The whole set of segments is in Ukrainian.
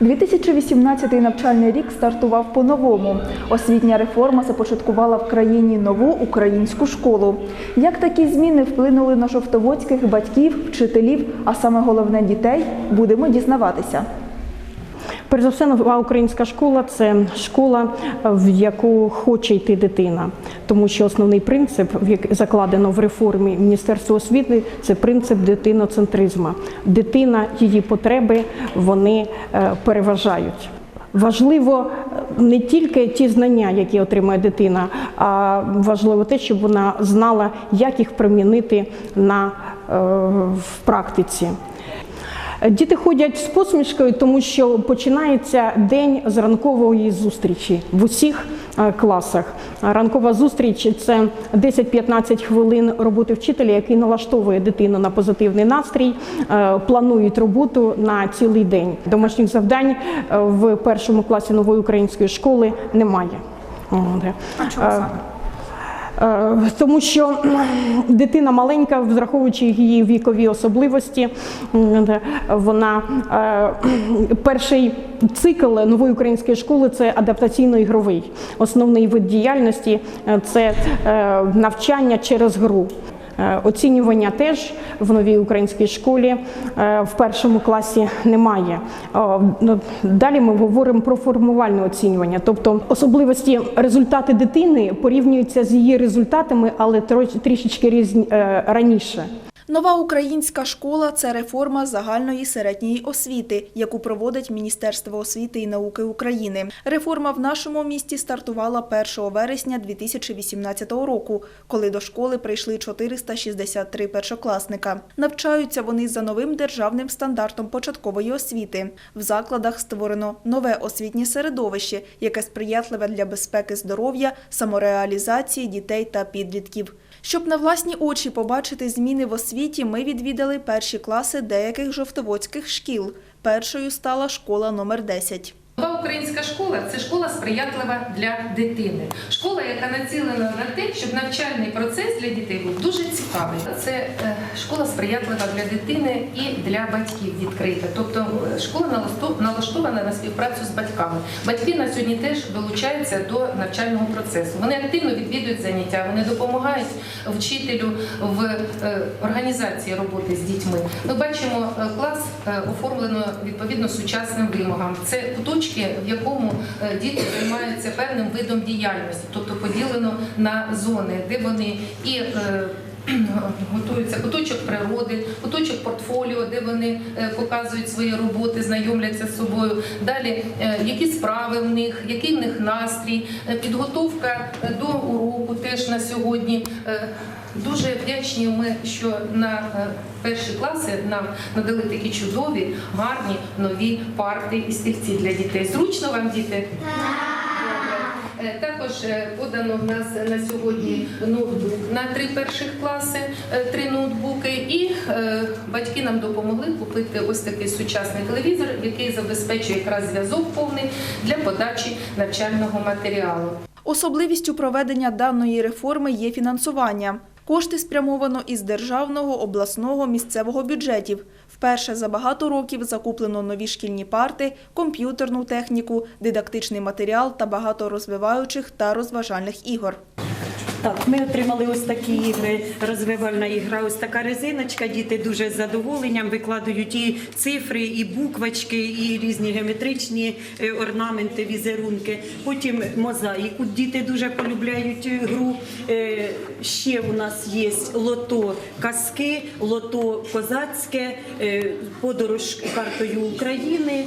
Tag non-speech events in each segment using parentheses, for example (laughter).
2018 навчальний рік стартував по-новому. Освітня реформа започаткувала в країні нову українську школу. Як такі зміни вплинули на жовтоводських батьків, вчителів, а саме головне дітей, будемо дізнаватися. Перш за все, нова українська школа це школа, в яку хоче йти дитина, тому що основний принцип, в як закладено в реформі Міністерства освіти, це принцип дитиноцентризму. Дитина, її потреби вони е, переважають. Важливо е, не тільки ті знання, які отримує дитина, а важливо те, щоб вона знала, як їх примінити на е, в практиці. Діти ходять з посмішкою, тому що починається день з ранкової зустрічі в усіх е, класах. Ранкова зустріч це 10-15 хвилин роботи вчителя, який налаштовує дитину на позитивний настрій, е, планують роботу на цілий день. Домашніх завдань е, в першому класі нової української школи немає. А чому саме? Е, Тому що дитина маленька, враховуючи її вікові особливості, вона е, перший цикл нової української школи це адаптаційно-ігровий. Основний вид діяльності е, це навчання через гру. Е, Оцінювання теж в новій українській школі е, в першому класі немає. Ну, Далі ми говоримо про формувальне оцінювання, тобто особливості результати дитини порівнюються з її результатами, але трішечки різні е, раніше. Нова українська школа це реформа загальної середньої освіти, яку проводить Міністерство освіти і науки України. Реформа в нашому місті стартувала 1 вересня 2018 року, коли до школи прийшли 463 першокласника. Навчаються вони за новим державним стандартом початкової освіти. В закладах створено нове освітнє середовище, яке сприятливе для безпеки здоров'я, самореалізації дітей та підлітків. Щоб на власні очі побачити зміни в освіті, ми відвідали перші класи деяких жовтоводських шкіл. Першою стала школа номер 10. Нова українська школа це школа сприятлива для дитини. Школа, яка націлена на те, щоб навчальний процес для дітей був дуже цікавий. Це е, школа сприятлива для дитини і для батьків відкрита. Тобто е, школа налаштована на співпрацю з батьками. Батьки на сьогодні теж долучаються до навчального процесу. Вони активно відвідують заняття, вони допомагають вчителю в е, організації роботи з дітьми. Ми бачимо клас оформлено відповідно сучасним вимогам. Це куточки, в якому діти займаються певним видом діяльності, тобто поділено на зони, де вони і е, (clears throat) Готуються куточок природи, куточок портфоліо, де вони е, показують свої роботи, знайомляться з собою. Далі е, які справи в них, який в них настрій, підготовка до уроку теж на сьогодні. Дуже вдячні ми, що на перші класи нам надали такі чудові, гарні нові парти і стільці для дітей. Зручно вам діти? Добре. Е, Також е, подано в нас на сьогодні ноутбук на три перших класи, е, три ноутбуки, і батьки нам допомогли купити ось такий сучасний телевізор, який забезпечує якраз зв'язок повний для подачі навчального матеріалу. Особливістю проведення даної реформи є фінансування. Кошти спрямовано із державного, обласного, місцевого бюджетів. Вперше за багато років закуплено нові шкільні парти, комп'ютерну техніку, дидактичний матеріал та багато розвиваючих та розважальних ігор. Так, ми отримали ось такі ігри, розвивальна ігра, ось така резиночка. Діти дуже з задоволенням викладають і цифри, і буквочки, і різні геометричні е, орнаменти, візерунки. Потім мозаїку. Діти дуже полюбляють е, гру. Е, Ще у нас є лото казки, лото козацьке, подорож картою України,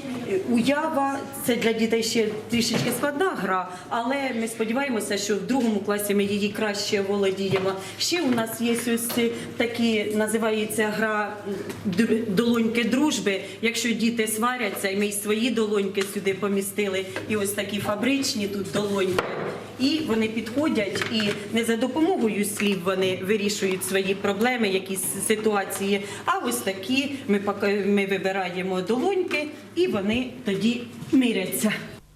уява. Це для дітей ще трішечки складна гра, але ми сподіваємося, що в другому класі ми її краще володіємо. Ще у нас є ось такі, називається гра долоньки дружби. Якщо діти сваряться, і ми й свої долоньки сюди помістили, і ось такі фабричні тут долоньки. І вони підходять, і не за допомогою слів вони вирішують свої проблеми, якісь ситуації. А ось такі ми ми вибираємо долоньки, і вони тоді миряться.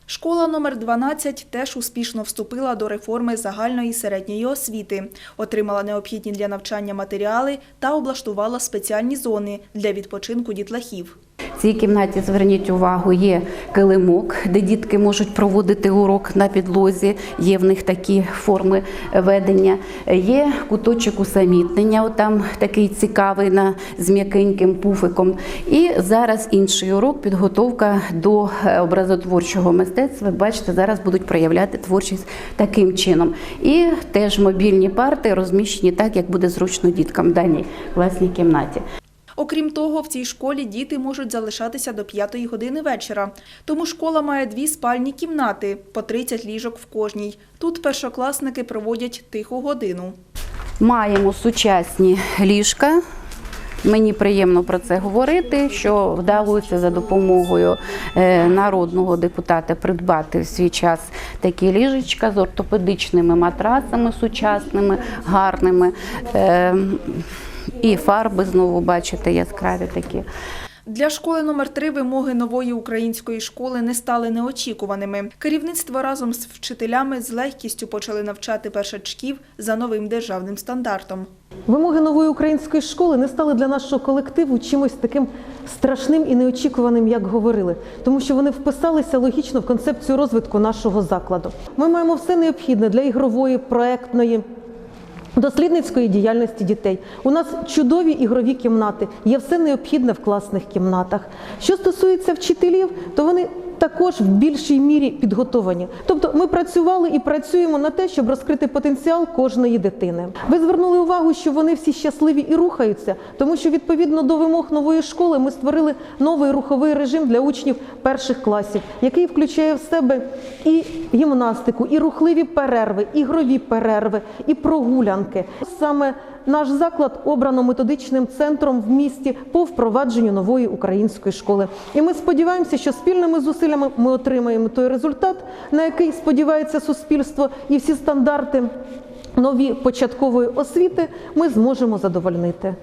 Школа номер 12 теж успішно вступила до реформи загальної середньої освіти, отримала необхідні для навчання матеріали та облаштувала спеціальні зони для відпочинку дітлахів. Цій кімнаті зверніть увагу, є килимок, де дітки можуть проводити урок на підлозі. Є в них такі форми ведення. Є куточок усамітнення, отам такий цікавий на з м'якеньким пуфиком. І зараз інший урок підготовка до е, образотворчого мистецтва. Бачите, зараз будуть проявляти творчість таким чином. І теж мобільні парти розміщені так, як буде зручно діткам в даній класній кімнаті. Окрім того, в цій школі діти можуть залишатися до 5 години вечора. Тому школа має дві спальні кімнати, по 30 ліжок в кожній. Тут першокласники проводять тиху годину. Маємо сучасні ліжка. Мені приємно про це говорити, що вдалося за допомогою е, народного депутата придбати в свій час такі ліжечка з ортопедичними матрасами сучасними, гарними. І фарби знову бачите яскраві такі. Для школи номер 3 вимоги нової української школи не стали неочікуваними. Керівництво разом з вчителями з легкістю почали навчати першачків за новим державним стандартом. Вимоги нової української школи не стали для нашого колективу чимось таким страшним і неочікуваним, як говорили, тому що вони вписалися логічно в концепцію розвитку нашого закладу. Ми маємо все необхідне для ігрової, проектної. Дослідницької діяльності дітей. У нас чудові ігрові кімнати, є все необхідне в класних кімнатах. Що стосується вчителів, то вони також в більшій мірі підготовані. Тобто ми працювали і працюємо на те, щоб розкрити потенціал кожної дитини. Ви звернули увагу, що вони всі щасливі і рухаються, тому що відповідно до вимог нової школи ми створили новий руховий режим для учнів перших класів, який включає в себе і гімнастику, і рухливі перерви, ігрові перерви, і прогулянки. Саме наш заклад обрано методичним центром в місті по впровадженню нової української школи. І ми сподіваємося, що спільними зусиллями ми отримаємо той результат, на який сподівається суспільство, і всі стандарти нові початкової освіти ми зможемо задовольнити.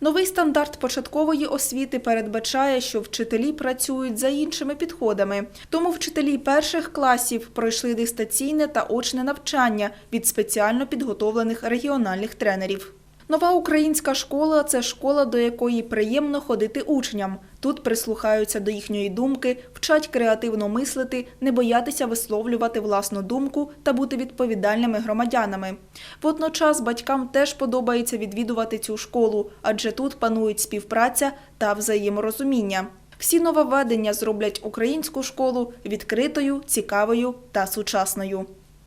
Новий стандарт початкової освіти передбачає, що вчителі працюють за іншими підходами. Тому вчителі перших класів пройшли дистанційне та очне навчання від спеціально підготовлених регіональних тренерів. Нова українська школа це школа, до якої приємно ходити учням. Тут прислухаються до їхньої думки, вчать креативно мислити, не боятися висловлювати власну думку та бути відповідальними громадянами. Водночас батькам теж подобається відвідувати цю школу, адже тут панують співпраця та взаєморозуміння. Всі нововведення зроблять українську школу відкритою, цікавою та сучасною.